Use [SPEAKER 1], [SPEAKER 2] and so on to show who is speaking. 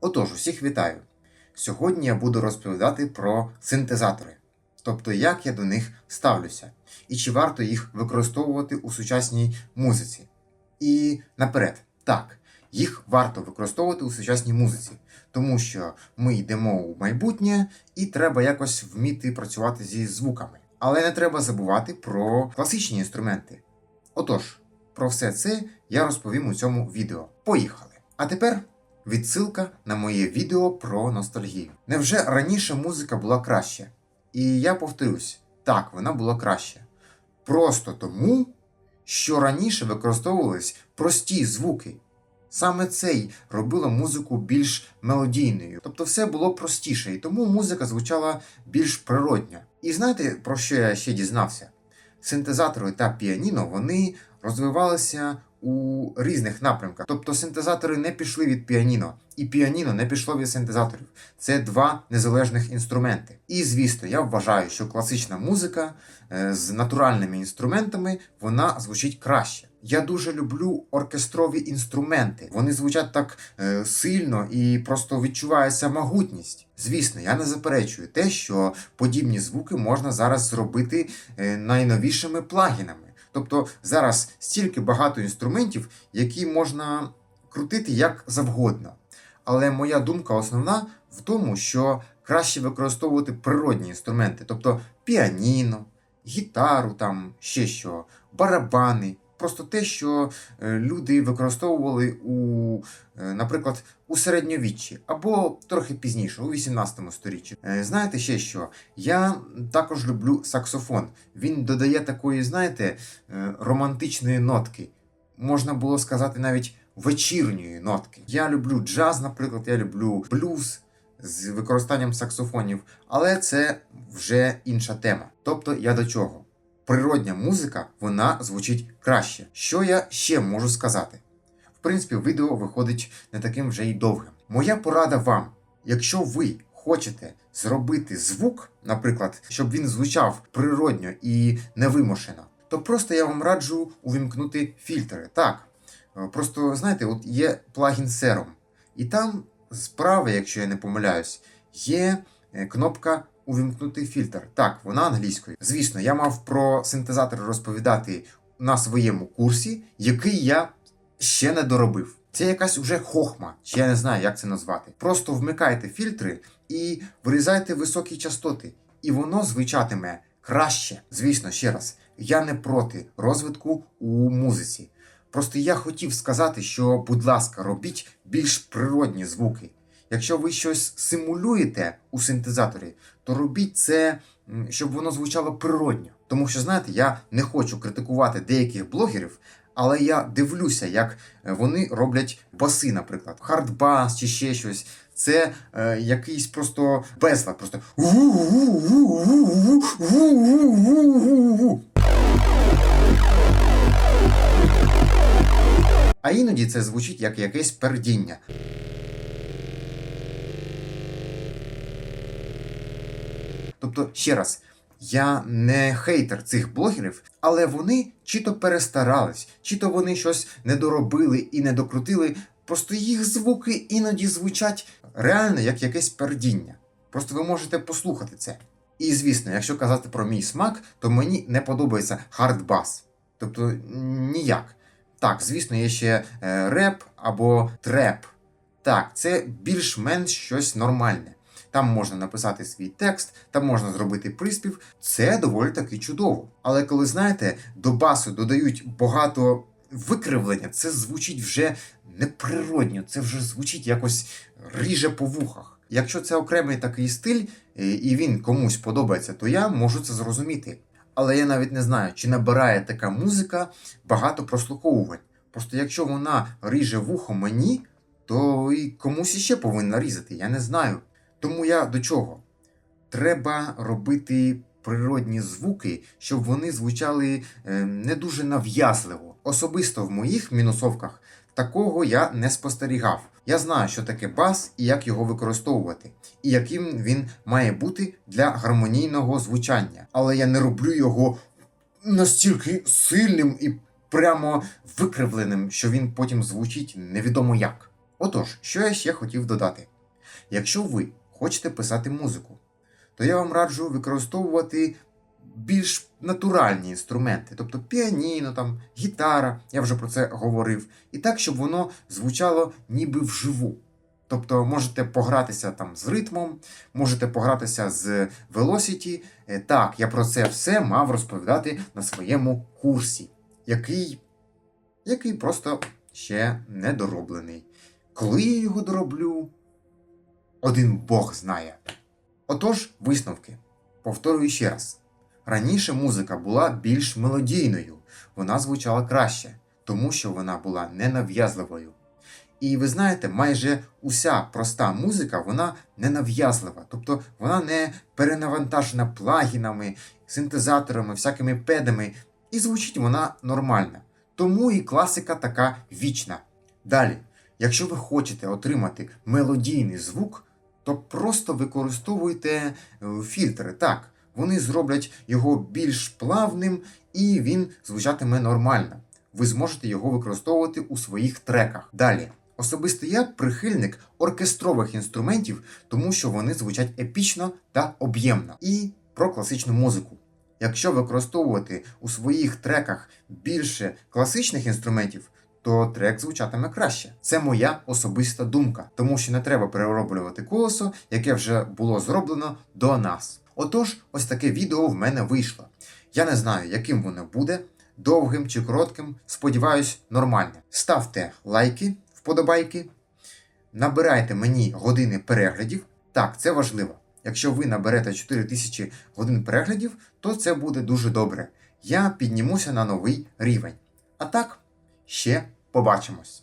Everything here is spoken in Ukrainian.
[SPEAKER 1] Отож, усіх вітаю. Сьогодні я буду розповідати про синтезатори, тобто як я до них ставлюся, і чи варто їх використовувати у сучасній музиці. І наперед, так, їх варто використовувати у сучасній музиці, тому що ми йдемо у майбутнє і треба якось вміти працювати зі звуками. Але не треба забувати про класичні інструменти. Отож, про все це я розповім у цьому відео. Поїхали! А тепер відсилка на моє відео про ностальгію. Невже раніше музика була краще? І я повторюсь, так, вона була краще. Просто тому, що раніше використовувались прості звуки. Саме це й робило музику більш мелодійною. Тобто все було простіше, і тому музика звучала більш природня. І знаєте, про що я ще дізнався? Синтезатори та піаніно вони розвивалися у різних напрямках. Тобто синтезатори не пішли від піаніно, і піаніно не пішло від синтезаторів. Це два незалежних інструменти. І звісно, я вважаю, що класична музика е, з натуральними інструментами вона звучить краще. Я дуже люблю оркестрові інструменти. Вони звучать так е, сильно і просто відчувається могутність. Звісно, я не заперечую те, що подібні звуки можна зараз зробити е, найновішими плагінами. Тобто зараз стільки багато інструментів, які можна крутити як завгодно. Але моя думка основна в тому, що краще використовувати природні інструменти, тобто піаніно, гітару, там ще що, барабани. Просто те, що е, люди використовували у, е, наприклад, у середньовіччі або трохи пізніше, у 18 сторіччі. Е, Знаєте ще що? Я також люблю саксофон. Він додає такої, знаєте, романтичної нотки. Можна було сказати навіть вечірньої нотки. Я люблю джаз, наприклад, я люблю блюз з використанням саксофонів, але це вже інша тема. Тобто я до чого? Природня музика вона звучить краще. Що я ще можу сказати? В принципі, відео виходить не таким вже й довгим. Моя порада вам, якщо ви хочете зробити звук, наприклад, щоб він звучав природньо і невимушено, то просто я вам раджу увімкнути фільтри. Так, Е, Просто знаєте, от є плагін Serum, і там справа, якщо я не помиляюсь, є е, кнопка Увімкнути фільтр. Так, вона англійською. Звісно, я мав про синтезатори розповідати на своєму курсі, який я ще не доробив. Це якась уже хохма, чи я не знаю, як це назвати. Просто вмикайте фільтри і вирізайте високі частоти, і воно звучатиме краще. Звісно, ще раз, я не проти розвитку у музиці. Просто я хотів сказати, що, будь ласка, робіть більш природні звуки. Якщо ви щось симулюєте у синтезаторі, то робіть це, щоб воно звучало природньо. Тому що, знаєте, я не хочу критикувати деяких блогерів, але я дивлюся, як е, вони роблять баси, наприклад, хардбас чи ще щось. Це е, якийсь просто безлад, просто. А іноді це звучить як якесь пердіння. Тобто, ще раз, я не хейтер цих блогерів, але вони чи то перестарались, чи то вони щось не доробили і не докрутили. Просто їх звуки іноді звучать реально як якесь пердіння. Просто ви можете послухати це. І звісно, якщо казати про мій смак, то мені не подобається хардбас. Тобто ніяк. Так, звісно, є ще е, реп або треп. Так, це більш-менш щось нормальне. Там можна написати свій текст, там можна зробити приспів. Це доволі таки чудово. Але коли знаєте, до басу додають багато викривлення, це звучить вже неприродньо, це вже звучить якось ріже по вухах. Якщо це окремий такий стиль, е, і він комусь подобається, то я можу це зрозуміти. Але я навіть не знаю, чи набирає така музика багато прослуховувань. Просто якщо вона ріже вухо мені, то і комусь іще повинна різати, я не знаю. Тому я до чого? Треба робити природні звуки, щоб вони звучали е, не дуже нав'язливо. Особисто в моїх мінусовках такого я не спостерігав. Я знаю, що таке бас і як його використовувати, і яким він має бути для гармонійного звучання. Але я не роблю його настільки сильним і прямо викривленим, що він потім звучить невідомо як. Отож, що я ще хотів додати? Якщо ви хочете писати музику, то я вам раджу використовувати більш натуральні інструменти, тобто піаніно, там, гітара, я вже про це говорив, і так, щоб воно звучало ніби вживу. Тобто можете погратися там з ритмом, можете погратися з Velocity. Е, Так, я про це все мав розповідати на своєму курсі, який, який просто ще не дороблений. Коли я його дороблю, один Бог знає. Отож, висновки. Повторюю ще раз: раніше музика була більш мелодійною, вона звучала краще, тому що вона була ненав'язливою. І ви знаєте, майже уся проста музика вона ненав'язлива, тобто вона не перенавантажена плагінами, синтезаторами, всякими педами, і звучить вона нормально. Тому і класика така вічна. Далі, якщо ви хочете отримати мелодійний звук, то просто використовуйте е, фільтри. Так, вони зроблять його більш плавним і він звучатиме нормально. Ви зможете його використовувати у своїх треках. Далі. Особисто я прихильник оркестрових інструментів, тому що вони звучать епічно та об'ємно. І про класичну музику. Якщо використовувати у своїх треках більше класичних інструментів, то трек звучатиме краще. Це моя особиста думка, тому що не треба перероблювати колесо, яке вже було зроблено до нас. Отож, ось таке відео в мене вийшло. Я не знаю, яким воно буде, довгим чи коротким. Сподіваюсь, нормальним. Ставте лайки, вподобайки, набирайте мені години переглядів. Так, це важливо. Якщо ви наберете 4000 годин переглядів, то це буде дуже добре. Я піднімуся на новий рівень. А так, ще побачимось.